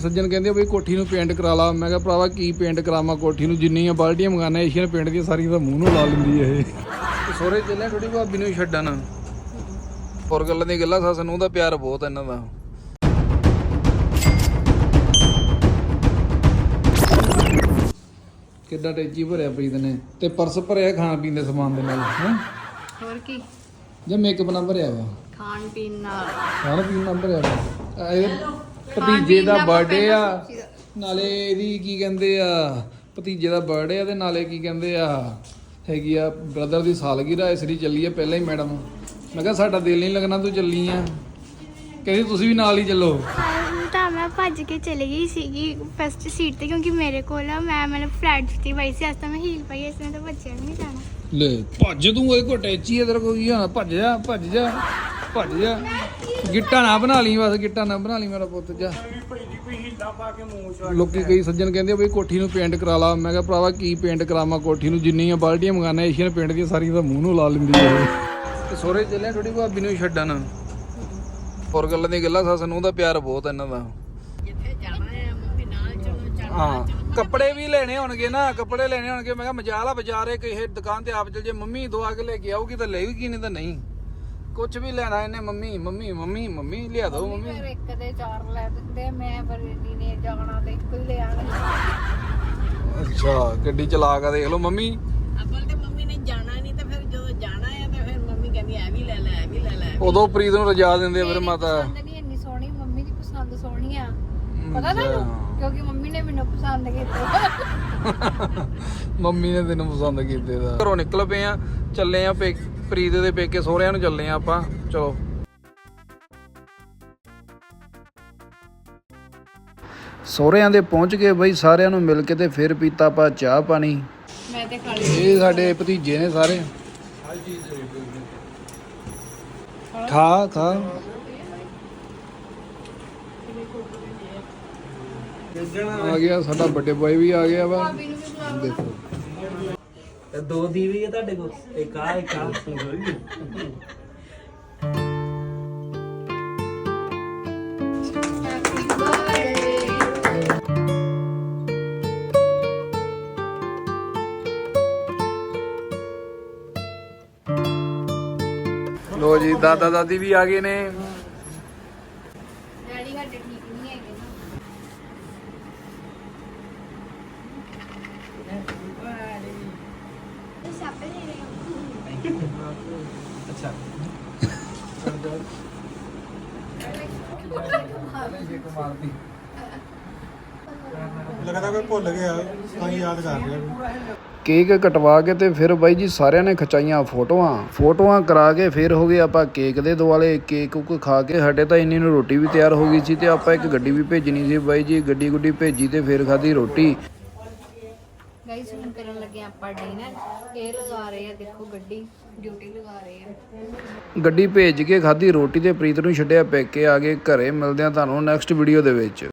ਸੱਜਣ ਕਹਿੰਦੇ ਬਈ ਕੋਠੀ ਨੂੰ ਪੇਂਟ ਕਰਾ ਲਾ। ਮੈਂ ਕਿਹਾ ਭਰਾਵਾ ਕੀ ਪੇਂਟ ਕਰਾਵਾਂ ਕੋਠੀ ਨੂੰ? ਜਿੰਨੀਆਂ ਬਾਲਟੀਆਂ ਮੰਗਾਣਾ ਏਸ਼ੀਅਨ ਪੇਂਟ ਦੀਆਂ ਸਾਰੀਆਂ ਤਾਂ ਮੂੰਹ ਨੂੰ ਲਾ ਲੈਂਦੀ ਇਹ। ਸੋਰੇ ਚੱਲਿਆ ਥੋੜੀ ਭਾਬੀ ਨੂੰ ਹੀ ਛੱਡਣ ਹੋਰ ਗੱਲਾਂ ਦੀ ਗੱਲਾਂ ਸੱਸ ਨੂੰ ਦਾ ਪਿਆਰ ਬਹੁਤ ਇਹਨਾਂ ਦਾ। ਕਿੱਦਾਂ ਟੈਚੀ ਭਰਿਆ ਪ੍ਰੀਤ ਨੇ ਤੇ ਪਰਸ ਭਰਿਆ ਖਾਣ ਪੀਣ ਦੇ ਸਮਾਨ ਦੇ ਨਾਲ ਹੈ? ਹੋਰ ਕੀ? ਜਾਂ ਮੇਕਅਪ ਨਾ ਭਰਿਆ ਵਾ? ਖਾਣ ਪੀਣ ਨਾਲ। ਖਾਣ ਪੀਣ ਨਾ ਭਰਿਆ ਵਾ। ਇਹ ਭਤੀਜੇ ਦਾ ਬਰਥਡੇ ਆ। ਨਾਲੇ ਇਹਦੀ ਕੀ ਕਹਿੰਦੇ ਆ ਭਤੀਜੇ ਦਾ ਬਰਥਡੇ ਆ ਤੇ ਨਾਲੇ ਕੀ ਕਹਿੰਦੇ ਆ ਹੈਗੀ ਆ ਬ੍ਰਦਰ ਦੀ ਸਾਲਗਿਰਾ ਇਸ ਲਈ ਚੱਲੀ ਆ ਪਹਿਲਾਂ ਹੀ ਮੈਡਮ ਮੈਂ ਕਿਹਾ ਸਾਡਾ ਦਿਲ ਨਹੀਂ ਲੱਗਣਾ ਤੂੰ ਚੱਲੀ ਆ। ਕਹਿੰਦੀ ਤੁਸੀਂ ਵੀ ਨਾਲ ਹੀ ਚੱਲੋ। ਤਾਂ ਮੈਂ ਭੱਜ ਕੇ ਚਲੀ ਗਈ ਸੀਗੀ ਫਸਟ ਸੀਟ ਤੇ ਕਿਉਂਕਿ ਮੇਰੇ ਕੋਲ ਮੈਂ ਮਤਲਬ ਫਲੈਟ ਜੁੱਤੀ ਪਾਈ ਸੀ ਤਾਂ ਮੈਂ ਹੀਲ ਪਾਈ ਇਸ ਨਾਲ ਤਾਂ ਬੱਚਿਆ ਵੀ ਨਹੀਂ ਜਾਣਾ। ਲੈ ਭੱਜ ਤੂੰ ਇਹ ਕੋ ਟੈਚੀ ਇਧਰ ਕੋਈ ਕੀ ਹੋਣਾ? ਭੱਜ ਜਾ ਭੱਜ ਜਾ। ਭੱਜ ਜਾ। ਗਿੱਟਾ ਨਾ ਬਣਾ ਲਈ ਬਸ ਗਿੱਟਾ ਨਾ ਬਣਾ ਲਈ ਮੇਰਾ ਪੁੱਤ ਜਾ। ਲੋਕੀ ਕਈ ਸੱਜਣ ਕਹਿੰਦੇ ਬਈ ਕੋਠੀ ਨੂੰ ਪੇਂਟ ਕਰਾ ਲਾ। ਮੈਂ ਕਿਹਾ ਭਰਾਵਾ ਕੀ ਪੇਂਟ ਕਰਾਵਾਂ? ਕੋਠੀ ਨੂੰ ਜਿੰਨੀਆਂ ਬਾਲਟੀਆਂ ਮੰਗਾਣਾ ਏਸ਼ੀਅਨ ਪੇਂਟ ਦੀਆਂ ਸਾਰੀਆਂ ਤਾਂ ਮੂੰਹ ਨੂੰ ਲਾ ਲੈਂਦੀ ਹੈ ਤੇ ਸੋਰੇ ਚੱਲਿਆ ਥੋੜੀ ਭਾਬੀ ਨੂੰ ਛੱਡਣ। ਹੋਰ ਗੱਲਾਂ ਦੀ ਗੱਲਾਂ ਸੱਸ ਨੂੰ ਦਾ ਪਿਆਰ ਬਹੁਤ ਇਹਨਾਂ ਦਾ। ਜਿੱਥੇ ਜਾਣਾ ਹੈ ਮੰਮੀ ਨਾਲ ਚਲੋ ਚੱਲ ਹਾਂ ਕੱਪੜੇ ਵੀ ਲੈਣੇ ਹੋਣਗੇ ਨਾ ਕੱਪੜੇ ਲੈਣੇ ਹੋਣਗੇ। ਮੈਂ ਕਿਹਾ ਮਜਾਲ ਆ ਬਾਜ਼ਾਰੇ ਕਿਸੇ ਦੁਕਾਨ ਤੇ ਆਪ ਚਲ ਜੇ ਮੰਮੀ ਦੋ ਆ ਕੇ ਲੈ ਕੇ ਆਊਗੀ ਤਾਂ ਲਏਗੀ ਨਹੀਂ ਤਾਂ ਨਹੀਂ। ਕੁਝ ਵੀ ਲੈਣਾ ਇਹਨੇ ਮੰਮੀ ਮੰਮੀ ਮੰਮੀ ਮੰਮੀ ਲਿਆ ਦੋ ਮੰਮੀ ਫਿਰ ਇੱਕ ਦੇ ਚਾਰ ਲੈ ਦਿੰਦੇ ਮੈਂ ਇੰਨੀ ਨੇ ਜਾਣਾ ਤੇ ਇੱਕੋ ਹੀ ਲੈ ਆਣਾ ਅੱਛਾ ਗੱਡੀ ਚਲਾ ਕੇ ਦੇਖ ਲਓ ਮੰਮੀ। ਅਬਲ ਤੇ ਮੰਮੀ ਨੇ ਜਾਣਾ ਨਹੀਂ ਤੇ ਫਿਰ ਜਦੋਂ ਜਾਣਾ ਹੈ ਤੇ ਫਿਰ ਮੰਮੀ ਕਹਿੰਦੀ ਐ ਵੀ ਲੈ ਲੈ ਐ ਵੀ ਲੈ ਲੈ ਉਦੋਂ ਪ੍ਰੀਤ ਨੂੰ ਰਜਾ ਦਿੰਦੇ ਆ ਫਿਰ ਮਾਤਾ। ਪਸੰਦ ਨਹੀਂ ਇੰਨੀ ਸੋਹਣੀ ਮੰਮੀ ਦੀ ਪਸੰਦ ਸੋਹਣੀ ਆ। ਪਤਾ ਨਾ ਅੱਛਾ। ਕਿਉਂਕਿ ਮੰਮੀ ਨੇ ਮੈਨੂੰ ਪਸੰਦ ਕੀਤਾ। ਮੰਮੀ ਨੇ ਤੈਨੂੰ ਪਸੰਦ ਕੀਤੇ ਦਾ। ਘਰੋਂ ਨਿਕਲ ਪਏ ਆ ਚੱਲੇ ਆ ਪੇ- ਪ੍ਰੀਤ ਦੇ ਪੇਕੇ ਸਹੁਰਿਆਂ ਨੂੰ ਚੱਲੇ ਆ ਆਪਾਂ ਚਲੋ। ਸਹੁਰਿਆਂ ਦੇ ਪਹੁੰਚ ਗਏ ਬਈ ਸਾਰਿਆਂ ਨੂੰ ਮਿਲ ਕੇ ਤੇ ਫਿਰ ਪੀਤਾ ਆਪਾਂ ਚਾਹ ਪਾਣੀ। ਮੈਂ ਤੇ ਖਾ ਲਈ। ਇਹ ਸਾਡੇ ਭਤੀਜੇ ਨੇ ਸਾਰੇ। ਖਾ ਖਾ। ਆ ਗਿਆ ਸਾਡਾ ਵੱਡੇ ਬਾਈ ਵੀ ਆ ਗਿਆ ਵਾ। ਦੇਖੋ। ਤੇ ਦੋ ਦੀਵੀ ਹੈ ਤੁਹਾਡੇ ਕੋਲ ਇੱਕ ਆ ਇੱਕ ਆ ਲੋ ਜੀ ਦਾਦਾ ਦਾਦੀ ਵੀ ਆ ਗਏ ਨੇ। ਡੈਡੀ ਸਾਡੇ ਠੀਕ ਨਹੀਂ ਹੈਗੇ ਨਾ। ਸਾਪੇ ਦੇ ਰਹੇ ਅੱਛਾ ਲੱਗਦਾ ਕੋਈ ਭੁੱਲ ਗਿਆ ਤਾਂ ਹੀ ਯਾਦ ਕਰ ਰਿਹਾ ਕੇਕ ਕਟਵਾ ਕੇ ਤੇ ਫਿਰ ਬਾਈ ਜੀ ਸਾਰਿਆਂ ਨੇ ਖਚਾਈਆਂ ਫੋਟੋਆਂ। ਫੋਟੋਆਂ ਕਰਾ ਕੇ ਫਿਰ ਹੋ ਗਏ ਆਪਾਂ ਕੇਕ ਦੇ ਦੁਆਲੇ। ਕੇਕ ਕੁਕ ਖਾ ਕੇ ਸਾਡੇ ਤਾਂ ਇੰਨੀ ਨੂੰ ਰੋਟੀ ਵੀ ਤਿਆਰ ਹੋ ਗਈ ਸੀ ਤੇ ਆਪਾਂ ਇੱਕ ਗੱਡੀ ਵੀ ਭੇਜਣੀ ਸੀ। ਬਾਈ ਜੀ ਗੱਡੀ ਗੁੱਡੀ ਭੇਜੀ ਤੇ ਫਿਰ ਖਾਧੀ ਰੋਟੀ। ਗਾਈਸ ਹੁਣ ਕਰਨ ਲੱਗੇ ਆਪਾਂ ਡਿਨਰ ਇਹ ਲਗਾ ਰਹੇ ਆ, ਦੇਖੋ ਗੱਡੀ ਡਿਊਟੀ ਲਗਾ ਰਹੇ ਆ। ਗੱਡੀ ਭੇਜ ਕੇ ਖਾਧੀ ਰੋਟੀ ਤੇ ਪ੍ਰੀਤ ਨੂੰ ਛੱਡਿਆ, ਪੇਕੇ ਆ ਗਏ, ਘਰੇ ਮਿਲਦੇ ਆ ਤੁਹਾਨੂੰ ਨੈਕਸਟ ਵੀਡੀਓ ਦੇ ਵਿੱਚ।